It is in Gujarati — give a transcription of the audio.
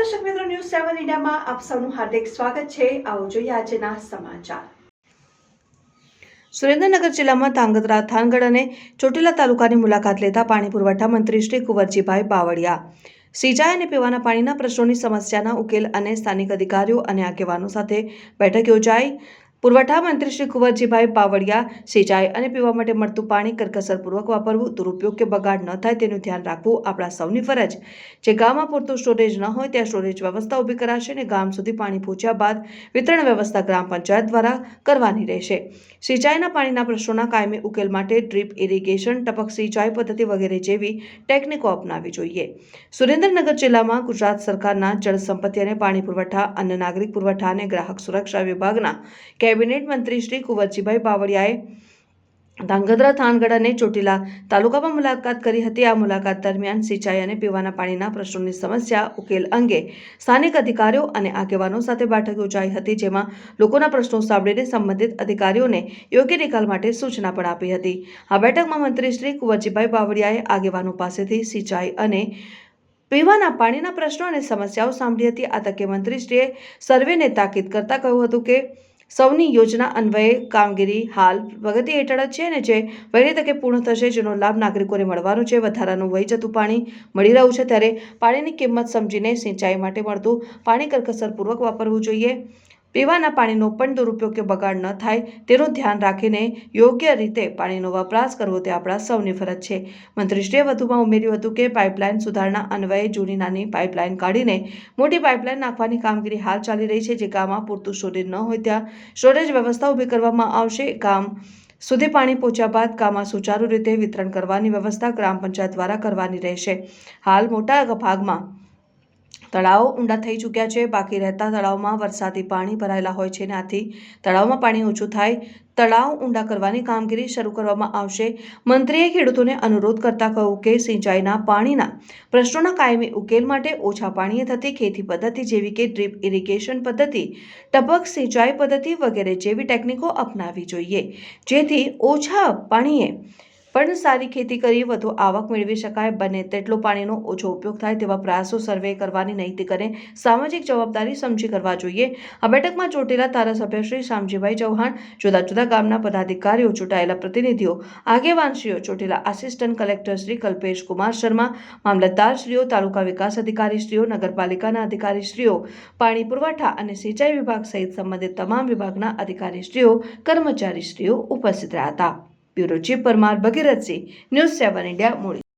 ન્યૂઝમાં આપ સૌનું હાર્દિક સ્વાગત છે. આવો જોઈએ આજના સમાચાર. સુરેન્દ્રનગર જિલ્લામાં ધાંગધ્રા, થાનગઢ અને ચોટીલા તાલુકાની મુલાકાત લેતા પાણી પુરવઠા મંત્રી શ્રી કુંવરજીભાઈ બાવળિયા, સિંચાઈ અને પીવાના પાણીના પ્રશ્નોની સમસ્યાના ઉકેલ અને સ્થાનિક અધિકારીઓ અને આગેવાનો સાથે બેઠક યોજાઈ. પુરવઠા મંત્રી શ્રી કુંવરજીભાઈ બાવળિયા સિંચાઈ અને પીવા માટે મળતું પાણી કરકસરપૂર્વક વાપરવું, દુરુપયોગ કે બગાડ ન થાય તેનું ધ્યાન રાખવું આપણા સૌની ફરજ. જે ગામમાં પૂરતું સ્ટોરેજ ન હોય ત્યાં સ્ટોરેજ વ્યવસ્થા ઊભી કરાશે અને ગામ સુધી પાણી પહોંચ્યા બાદ વિતરણ વ્યવસ્થા ગ્રામ પંચાયત દ્વારા કરવાની રહેશે. સિંચાઈના પાણીના પ્રશ્નોના કાયમી ઉકેલ માટે ડ્રીપ ઇરિગેશન, ટપક સિંચાઈ પદ્ધતિ વગેરે જેવી ટેકનિકો અપનાવવી જોઈએ. સુરેન્દ્રનગર જિલ્લામાં ગુજરાત સરકારના જળ સંપત્તિ અને પાણી પુરવઠા, અન્ન નાગરિક પુરવઠા અને ગ્રાહક સુરક્ષા વિભાગના કેબિનેટ મંત્રી શ્રી કુંવરજીભાઈ બાવળિયાએ ધાંગધ્રા થાનગઢ અને ચોટીલા તાલુકામાં મુલાકાત કરી હતી. આ મુલાકાત દરમિયાન સિંચાઈ અને પીવાના પાણીના પ્રશ્નોની સમસ્યા, ઉકેલ અંગે સ્થાનિક અધિકારીઓ અને આગેવાનો સાથે બેઠક યોજાઈ હતી, જેમાં લોકોના પ્રશ્નો સાંભળીને સંબંધિત અધિકારીઓને યોગ્ય નિકાલ માટે સૂચના પણ આપી હતી. આ બેઠકમાં મંત્રી શ્રી કુંવરજીભાઈ બાવળિયાએ આગેવાનો પાસેથી સિંચાઈ અને પીવાના પાણીના પ્રશ્નો અને સમસ્યાઓ સાંભળી હતી. આ તકે મંત્રીશ્રીએ સર્વેને તાકીદ કરતા કહ્યું હતું કે સૌની યોજના અન્વયે કામગીરી હાલ પ્રગતિ હેઠળ જ છે અને જે વહેલી તકે પૂર્ણ થશે, જેનો લાભ નાગરિકોને મળવાનો છે. વધારાનું વહી જતું પાણી મળી રહ્યું છે ત્યારે પાણીની કિંમત સમજીને સિંચાઈ માટે મળતું પાણી કરકસરપૂર્વક વાપરવું જોઈએ. પીવાના પાણીનો પણ દુરુપયોગ કે બગાડ ન થાય તેનું ધ્યાન રાખીને યોગ્ય રીતે પાણીનો વપરાશ કરવો તે આપણા સૌની ફરજ છે. મંત્રીશ્રીએ વધુમાં ઉમેર્યું હતું કે પાઇપલાઇન સુધારણા અન્વયે જૂની નાની પાઇપલાઇન કાઢીને મોટી પાઇપલાઇન નાખવાની કામગીરી હાલ ચાલી રહી છે, જે ગામમાં પૂરતું સ્ટોરેજ ન હોય ત્યાં સ્ટોરેજ વ્યવસ્થા ઊભી કરવામાં આવશે. ગામ સુધી પાણી પહોંચ્યા બાદ ગામમાં સુચારુ રીતે વિતરણ કરવાની વ્યવસ્થા ગ્રામ પંચાયત દ્વારા કરવાની રહેશે. હાલ મોટા ભાગમાં તળાવો ઊંડા થઈ ચૂક્યા છે. બાકી રહેતા તળાવમાં વરસાદી પાણી ભરાયેલા હોય છે. આથી તળાવમાં પાણી ઓછું થાય, તળાવ ઊંડા કરવાની કામગીરી શરૂ કરવામાં આવશે. મંત્રીએ ખેડૂતોને અનુરોધ કરતા કહ્યું કે સિંચાઈના પાણીના પ્રશ્નોના કાયમી ઉકેલ માટે ઓછા પાણીએ થતી ખેતી પદ્ધતિ જેવી કે ડ્રીપ ઇરિગેશન પદ્ધતિ, ટપક સિંચાઈ પદ્ધતિ વગેરે જેવી ટેકનિકો અપનાવવી જોઈએ. જેથી ઓછા પાણીએ પણ સારી ખેતી કરી, વધુ આવક મેળવી શકાય, બને તેટલો પાણીનો ઓછો ઉપયોગ થાય તેવા પ્રયાસો સર્વે કરવાની નૈતિક અને સામાજિક જવાબદારી સમજી કરવા જોઈએ. આ બેઠકમાં ચોટીલા ધારાસભ્ય શ્રી શામજીભાઈ ચૌહાણ, જુદા જુદા ગામના પદાધિકારીઓ, ચૂંટાયેલા પ્રતિનિધિઓ, આગેવાનશ્રીઓ, ચોટીલા આસિસ્ટન્ટ કલેક્ટર શ્રી કલ્પેશ કુમાર શર્મા, મામલતદારશ્રીઓ, તાલુકા વિકાસ અધિકારીશ્રીઓ, નગરપાલિકાના અધિકારીશ્રીઓ, પાણી પુરવઠા અને સિંચાઈ વિભાગ સહિત સંબંધિત તમામ વિભાગના અધિકારીશ્રીઓ, કર્મચારીશ્રીઓ ઉપસ્થિત રહ્યા હતા. Bureau chief Parmar Bhagirathsinh news seven India મૂડી